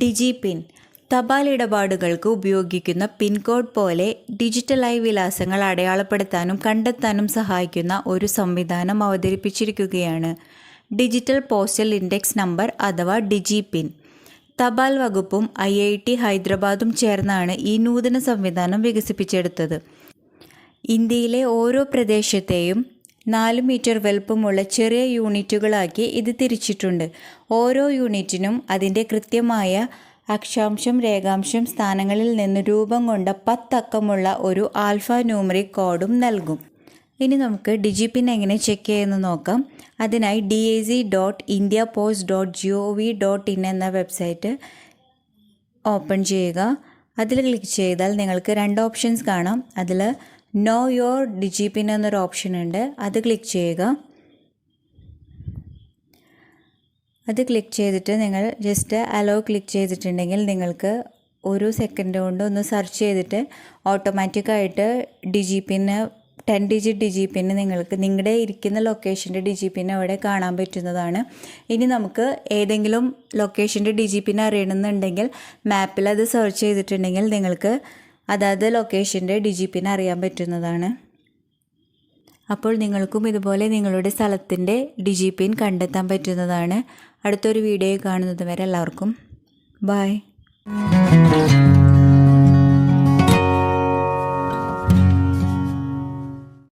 ഡിജി pin തപാൽ ഇടപാടുകൾക്ക് ഉപയോഗിക്കുന്ന pin code പോലെ ഡിജിറ്റലായി വിലാസങ്ങൾ അടയാളപ്പെടുത്താനും കണ്ടെത്താനും സഹായിക്കുന്ന ഒരു സംവിധാനം അവതരിപ്പിച്ചിരിക്കുകയാണ്. ഡിജിറ്റൽ പോസ്റ്റൽ ഇൻഡെക്സ് നമ്പർ അഥവാ ഡിജി പിൻ തപാൽ വകുപ്പും ഐ ഐ ടി ഹൈദരാബാദും ചേർന്നാണ് ഈ നൂതന സംവിധാനം വികസിപ്പിച്ചെടുത്തത്. ഇന്ത്യയിലെ ഓരോ പ്രദേശത്തെയും നാല് മീറ്റർ വലുപ്പമുള്ള ചെറിയ യൂണിറ്റുകളാക്കി ഇത് തിരിച്ചിട്ടുണ്ട്. ഓരോ യൂണിറ്റിനും അതിന്റെ കൃത്യമായ അക്ഷാംശം രേഖാംശം സ്ഥാനങ്ങളിൽ നിന്ന് രൂപം കൊണ്ട പത്തക്കമുള്ള ഒരു ആൽഫ ന്യൂമറിക് കോഡും നൽകും. ഇനി നമുക്ക് ഡിജിപിൻ എങ്ങനെ ചെക്ക് ചെയ്യുമെന്ന് നോക്കാം. അതിനായി D A C dot India post dot G O V dot in എന്ന വെബ്സൈറ്റ് ഓപ്പൺ ചെയ്യുക. അതിൽ ക്ലിക്ക് ചെയ്താൽ നിങ്ങൾക്ക് രണ്ട് ഓപ്ഷൻസ് കാണാം. അതിൽ നോ യോർ ഡിജി പിൻ എന്നൊരു ഓപ്ഷൻ ഉണ്ട്. അത് ക്ലിക്ക് ചെയ്യുക. അത് ക്ലിക്ക് ചെയ്തിട്ട് നിങ്ങൾ ജസ്റ്റ് അലോ ക്ലിക്ക് ചെയ്തിട്ടുണ്ടെങ്കിൽ നിങ്ങൾക്ക് ഒരു സെക്കൻഡ് കൊണ്ട് ഒന്ന് സെർച്ച് ചെയ്തിട്ട് ഓട്ടോമാറ്റിക്കായിട്ട് digi pin ten digit digi pin നിങ്ങൾക്ക് നിങ്ങളുടെ ഇരിക്കുന്ന ലൊക്കേഷന്റെ ഡിജി പിന്ന് അവിടെ കാണാൻ പറ്റുന്നതാണ്. ഇനി നമുക്ക് ഏതെങ്കിലും ലൊക്കേഷന്റെ ഡിജി പിന്ന് അറിയണമെന്നുണ്ടെങ്കിൽ മാപ്പിൽ അത് സെർച്ച് ചെയ്തിട്ടുണ്ടെങ്കിൽ നിങ്ങൾക്ക് അതാത് ലൊക്കേഷന്റെ ഡിജി പിന്നെ അറിയാൻ പറ്റുന്നതാണ്. അപ്പോൾ നിങ്ങൾക്കും ഇതുപോലെ നിങ്ങളുടെ സ്ഥലത്തിന്റെ ഡിജിപിൻ കണ്ടെത്താൻ പറ്റുന്നതാണ്. അടുത്തൊരു വീഡിയോ കാണുന്നത് വരെ എല്ലാവർക്കും. ബായ്